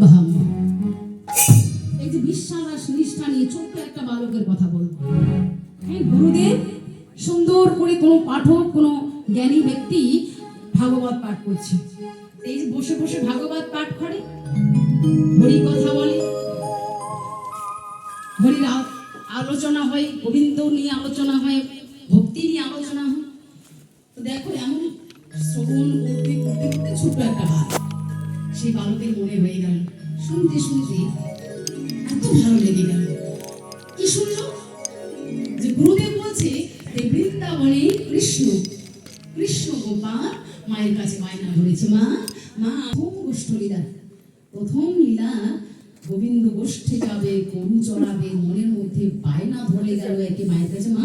বাহাম এই যে বিশ্বাস, নিষ্ঠা নিয়ে ছোট্ট একটা বালকের কথা বলব। হ্যাঁ গুরুদেব, সুন্দর করে কোনো পাঠক, কোনো জ্ঞানী ব্যক্তি ভাগবত পাঠ করছে। এই যে বসে বসে ভাগবত পাঠ করে, হরি কথা বলে। হরির আলোচনা হয়, গোবিন্দ নিয়ে আলোচনা হয়, ভক্তি নিয়ে আলোচনা হয়। তো এমন শ্রবণ করতে করতে করতে ছোট্ট একটা বালক। সেই বালকের মনে হয়ে গেল। শুনতে শুনতে এত ভালো লেগে গেল। কি শুনলো? যে গুরুদেব বলছে যে বৃন্দাবনে কৃষ্ণ কৃষ্ণ গোপাল, মায়ের কাছে বায়না ধরেছে মা মা প্রথম গোষ্ঠ লীলা, প্রথম লীলা গোবিন্দ গোষ্ঠে যাবে, গরু চড়াবে, মনের মধ্যে বায়না ধরে গেল একে মায়ের কাছে মা।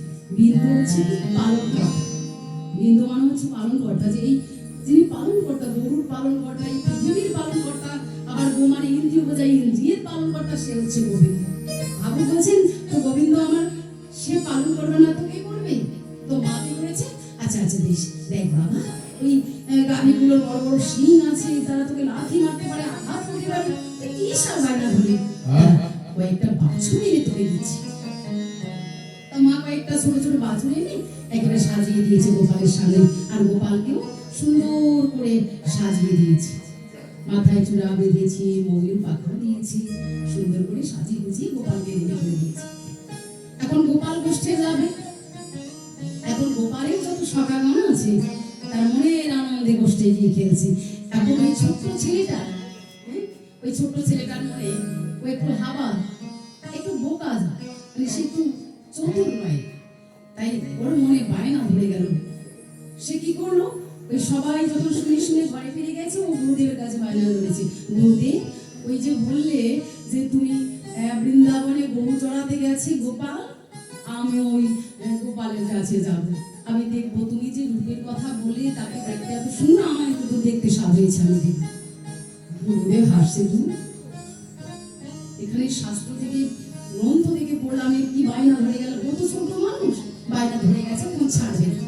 বিন্দু হচ্ছে কি? পালন কর্তা বিন্দু মানে হচ্ছে পালন কর্তা। যে এই যিনি পালন কর্তা গরুর পালন কর্তা এই পৃথিবীর পালন কর্তা আবার গো মানে ইন্দ্রিয় বোঝায় ইন্দ্রিয়ের পালন কর্তা সে হচ্ছে গোবিন্দ। আবু বলছেন তো গোবিন্দ আমার সে পালন করবে না তো কে করবে? তো মা কি করেছে? আচ্ছা আচ্ছা বেশ। দেখ বাবা ওই গাভীগুলোর বড় বড় শিং আছে তারা তোকে লাথি মারতে পারে আঘাত করতে পারে। তুই কি সব বায়না ধরে কয়েকটা বাছুর এনে তোকে দিচ্ছি। তা মা কয়েকটা ছোট ছোট বাছুর এনে সাজিয়ে দিয়েছে গোপালের সামনে। আর গোপালকেও সুন্দর করে সাজিয়ে দিয়েছে। মাথায় চূড়া ময়ূর পাখা দিয়েছি, সুন্দর করে সাজিয়ে গোপালকে এখন গোপাল গোষ্ঠে যাবে। এখন গোপালের যত আছে আনন্দে গোষ্ঠে গিয়ে খেলছে। এখন ওই ছোট্ট ছেলেটা ওই ছোট্ট ছেলেটার মনে ও একটু হাওয়া, একটু বোকা মানে সে একটু চতুর নয় তাই ওর মনে বায়না ধরে গেল সে কি করল ওই সবাই যখন শুনে শুনে ঘরে ফিরে গেছে ও গুরুদেবের কাছে বায়না ধরেছে গুরুদেব ওই যে বললে যে তুমি বৃন্দাবনে গরু চড়াতে গেছে গোপাল আমি ওই গোপালের কাছে যাব আমি দেখব তুমি যে রূপের কথা বলে তাকে দেখতে এত সুন্দর আমার কিন্তু দেখতে সাজিয়েছে আমি দেখব গুরুদেব হাসছে এখানে শাস্ত্র থেকে, গ্রন্থ থেকে পড়লাম কি বায়না ধরে মানুষ ধরে গেছে, কোন না।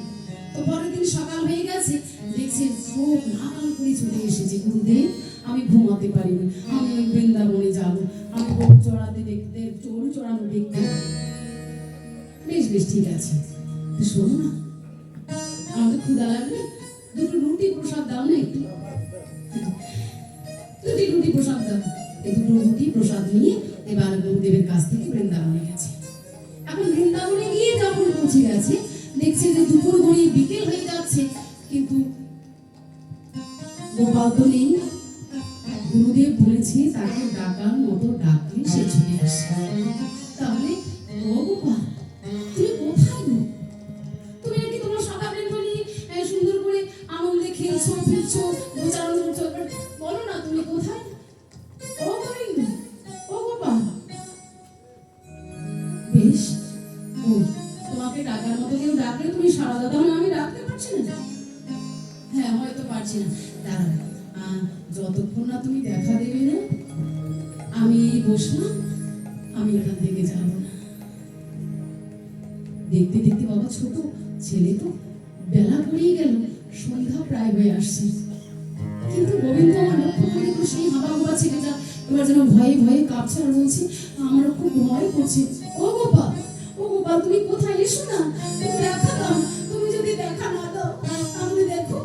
তো পরের দিন সকাল হয়ে গেছে, দেখছে চোখ লাল করে চলে এসেছে, গুরুদেব, আমি ঘুমাতে পারিনি। আমি ওই বৃন্দাবনে যাব। আমি গরু চড়াতে দেখতে চোর চড়ানো দেখতে বেশ বেশ, ঠিক আছে। তো শোনো না, আমাদের ক্ষুদা লাগবে? দুটো রুটি প্রসাদ দাও না একটু। দুটি রুটি প্রসাদ দাও। এই দুটো রুটি প্রসাদ নিয়ে এবার গুরুদেবের কাছ থেকে বৃন্দাবনে গেছে। যাচ্ছে কিন্তু গোপাল তো নেই। গুরুদেব বলেছে তাকে ডাকার মতো ডাকলে না তুমি দেখা দেবে না? আমি বসলাম, আমি এখান থেকে যাব না। দেখতে দেখতে বাবা ছোট, ছেলে তো বেলা পড়েই গেল, সন্ধ্যা প্রায় হয়ে আসছে। কিন্তু গোবিন্দ আমার লক্ষ্য করে দেখল সেই হাবা গোবা ছেলেটা এবার যেন ভয়ে ভয়ে কাঁপছে আর বলছে আমার খুব ভয় করছে। ও গোপাল ও গোপাল তুমি কোথায়? এসো না, তুমি দেখা তুমি যদি দেখা না দাও, তাহলে দেখো,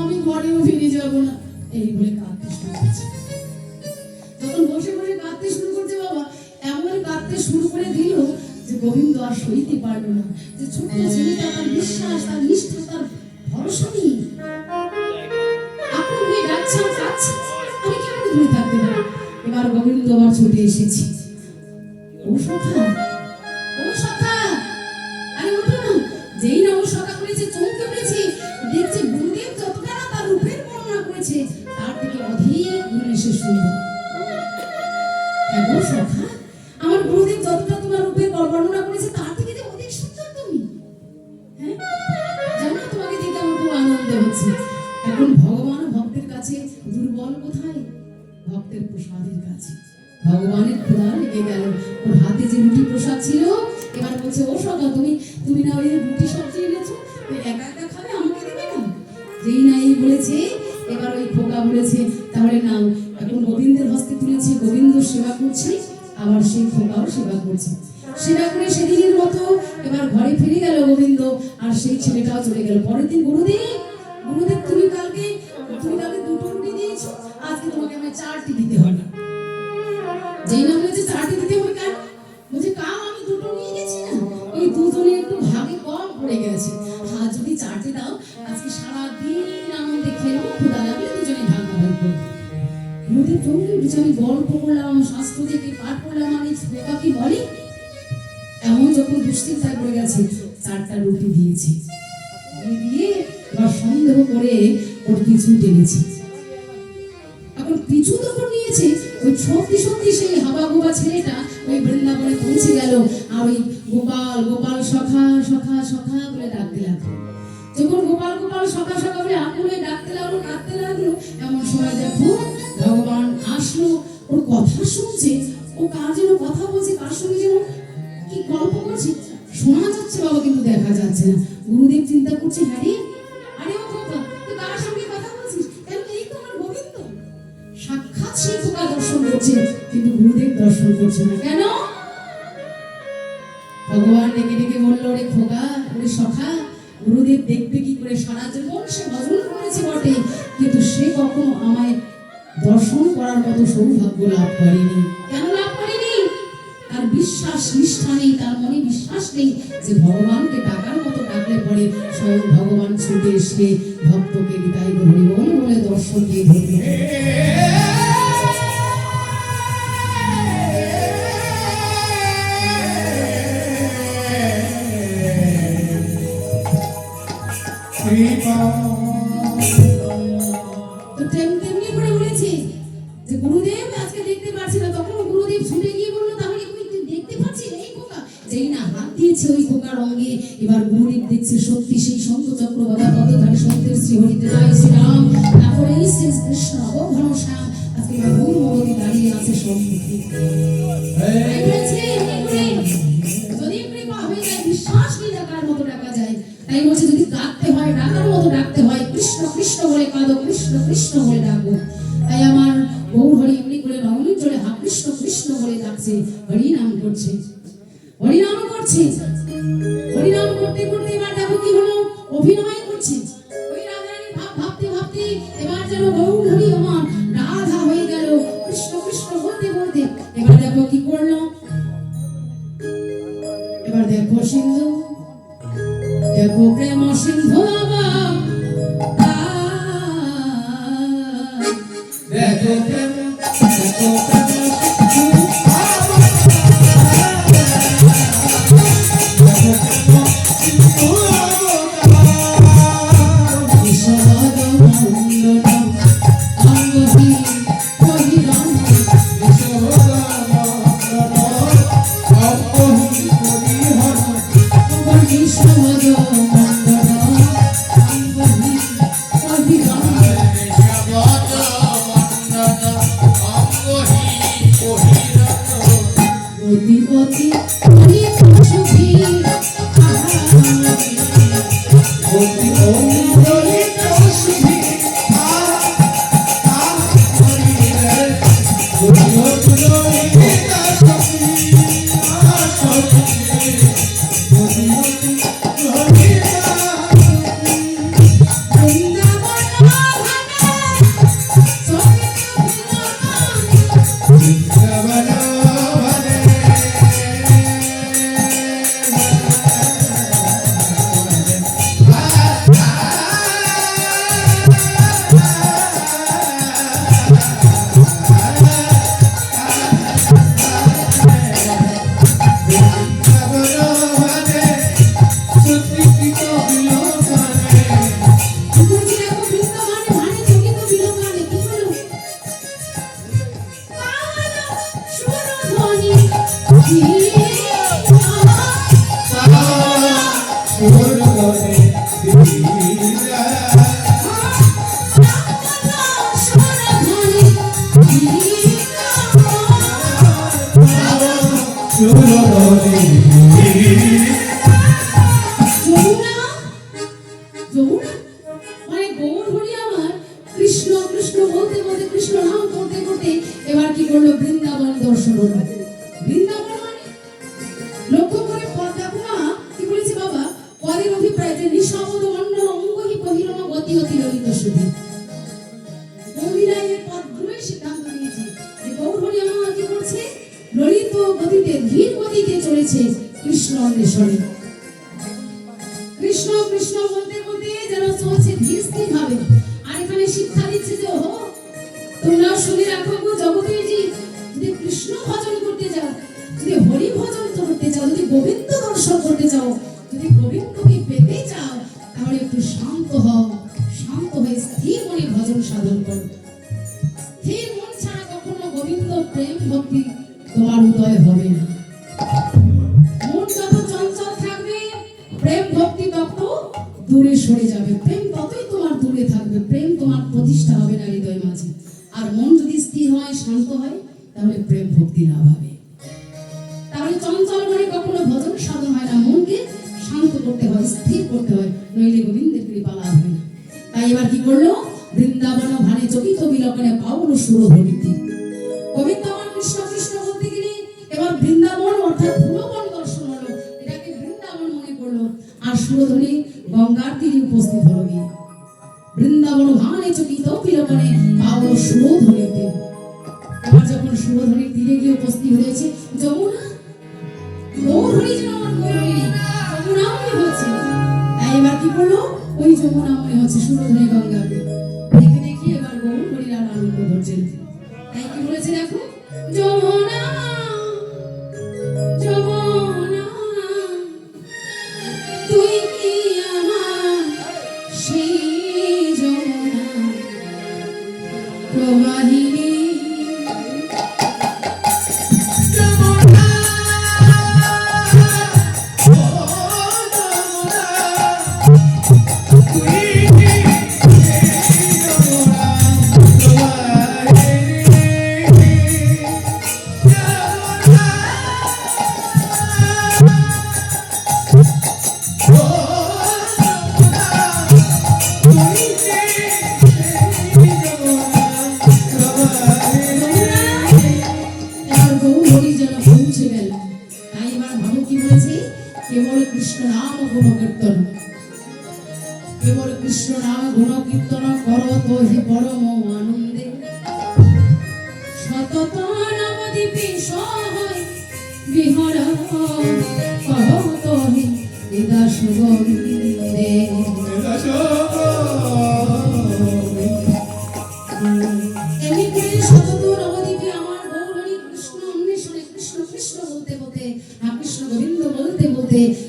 আমি ঘরেও ফিরে যাব না। এই বলে কাঁদতে শুরু করছে। যখন বসে বসে কাঁদতে শুরু করছে বাবা এমন কাঁদতে শুরু করে দিল যে গোবিন্দ আর সইতে পারল না। যে ছোট্ট ছেলেটা তার বিশ্বাস, তার নিষ্ঠা, তার ভরসা নেই। আপন ডাকছে কাঁদছে। আমি কেমন দূরে থাকতে পারি? এবার গোবিন্দ আবার ছুটে এসেছি। ও সখা ও সখা, আরে ওঠো না। যেই না ও সখা প্রসাদ ছিল। এবার বলছে, ও সখা তুমি তুমি না ওই রুটি সবজি এনেছো একা একা খাবে? আমাকে দেবে না? যেই না এই বলেছে, এবার ওই খোকা বলেছে, তাহলে নাও, এখন গোবিন্দের হস্তে তুলেছে, গোবিন্দ সেবা করছে, আবার সেই খোকাও সেবা করছে। সেবা করে সেদিনের মতো এবার ঘরে ফিরে গেল গোবিন্দ, আর সেই ছেলেটাও চলে গেল। পরের দিন গুরুদেব গুরুদেব, তুমি কালকে তুমি কালকে দুটো রুটি দিয়েছ? আজকে তোমাকে আমায় চারটি দিতে হবে যেই না বলেছে চারটি দিতে আর দাও। আজকে সারা দিন আনন্দে খেলব ক্ষুদা লাগলে দুজনে ভাগ ভাগ করব। গুরুদেব চমকে উঠেছে আমি গল্প করলাম শাস্ত্র পাঠ করলাম আমি বাবা কি বলে? এমন যখন দুশ্চিন্তায় পড়ে গেছে, চারটা রুটি দিয়েছি। দিয়ে এবার সন্দেহ করে ওর পিছু টেনেছি। এখন পিছু যখন নিয়েছে, ওই সত্যি সত্যি সেই হাবা গোবা ছেলেটা ওই বৃন্দাবনে পৌঁছে গেল। আর ওই গোপাল গোপাল সখা সখা সখা বলে ডাকতে লাগল। যখন গোপাল গোপাল সখা বলে আকুলে ডাকতে লাগল ডাকতে লাগল, এমন সময় দেখো, ভগবান আসলো। ওর কথা শুনছে, ও কার যেন কথা বলছে, কার সঙ্গে যেন কি গল্প করছে, শোনা যাচ্ছে বাবা, কিন্তু দেখা যাচ্ছে না। গুরুদেব চিন্তা করছে হ্যাঁ আরে ও তুই কার সঙ্গে কথা বলছিস? কেন এই তো আমার গোবিন্দ? সাক্ষাৎ খোকা দর্শন করছে, কিন্তু গুরুদেব দর্শন করছে না। কেন? মতো সৌভাগ্য লাভ করেনি। কেন লাভ করেনি? তার বিশ্বাস, নিষ্ঠা নেই, তার মনে বিশ্বাস নেই যে ভগবানকে টাকার মতো ডাকলে পরে স্বয়ং ভগবান ছুটে এসে ভক্তকে বিদায় হরি বল দর্শন দিয়ে দিয়েছে ওই খোকার অঙ্গে এবার গুরুদেব দেখছে সত্যি সেই শঙ্খ চক্র গদা পদধারী সত্যের শ্রী হরিতে জয় শ্রীরাম তারপরে এই শ্রী কৃষ্ণ শ্যাম আজকে এবার গৌরমতি দাঁড়িয়ে আছে সম্মুখে তাই বলেছে এমনি করে, যদি কৃপা হয়ে যায় বিশ্বাস নিয়ে ডাকার মতো ডাকা যায়। তাই বলছে যদি ডাকতে হয় ডাকার মতো ডাকতে হয় কৃষ্ণ কৃষ্ণ বলে কাঁদো কৃষ্ণ কৃষ্ণ বলে ডাকো। তাই আমার গৌর হরি এমনি করে রমণী চলে হা কৃষ্ণ কৃষ্ণ বলে ডাকছে হরি নাম করছে। হরি করছি। করছে হরি নাম করতে করতে এবার দেখো কি হলো? অভিনয় করছে। tudo. গতি অতি ললিত শুধু এই পদগুলোই সিদ্ধান্ত নিয়েছে যে গৌরী আমার কি করছে, ললিত গতিতে ধীর গতিতে চলেছে কৃষ্ণ অন্বেষণে। করতে হয়, নইলে গোবিন্দের কৃপা লাভ হয় না। তাই এবার কি করল? বৃন্দাবন ভানে চকিত বিলকনে পাউল সুর ধরিতে গোবিন্দ কৃষ্ণ কৃষ্ণ বলতে গেলে, এবার বৃন্দাবন অর্থাৎ ফুলবন দর্শন হলো। এটাকে বৃন্দাবন মনে করল। আর সুরধনী গঙ্গার তীরে উপস্থিত হলো গিয়ে। বৃন্দাবন ভানে চকিত বিলকনে পাউল সুর ধরিতে। এবার যখন সুরধনীর তীরে গিয়ে উপস্থিত হয়েছে সুরধনী গঙ্গাকে দেখে দেখি এবার বহু আনন্দ ধরছেন তাই কি বলেছে দেখো? তুই সেই যমুনা? প্রবাহিনী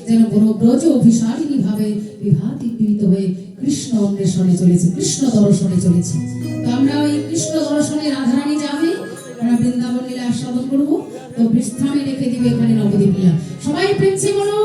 যেন ব্রজ অভিসারিণী ভাবে বিভাতি পীড়িত হয়ে কৃষ্ণ অন্বেষণে চলেছে, কৃষ্ণ দর্শনে চলেছে। তো আমরা ওই কৃষ্ণ দর্শনে রাধারানী যাবে, আমরা বৃন্দাবন লীলা আস্বাদন করব। বিশ্রামে রেখে দিবে এখানে নবদ্বীপ লীলা। সবাই প্রেমসে বলো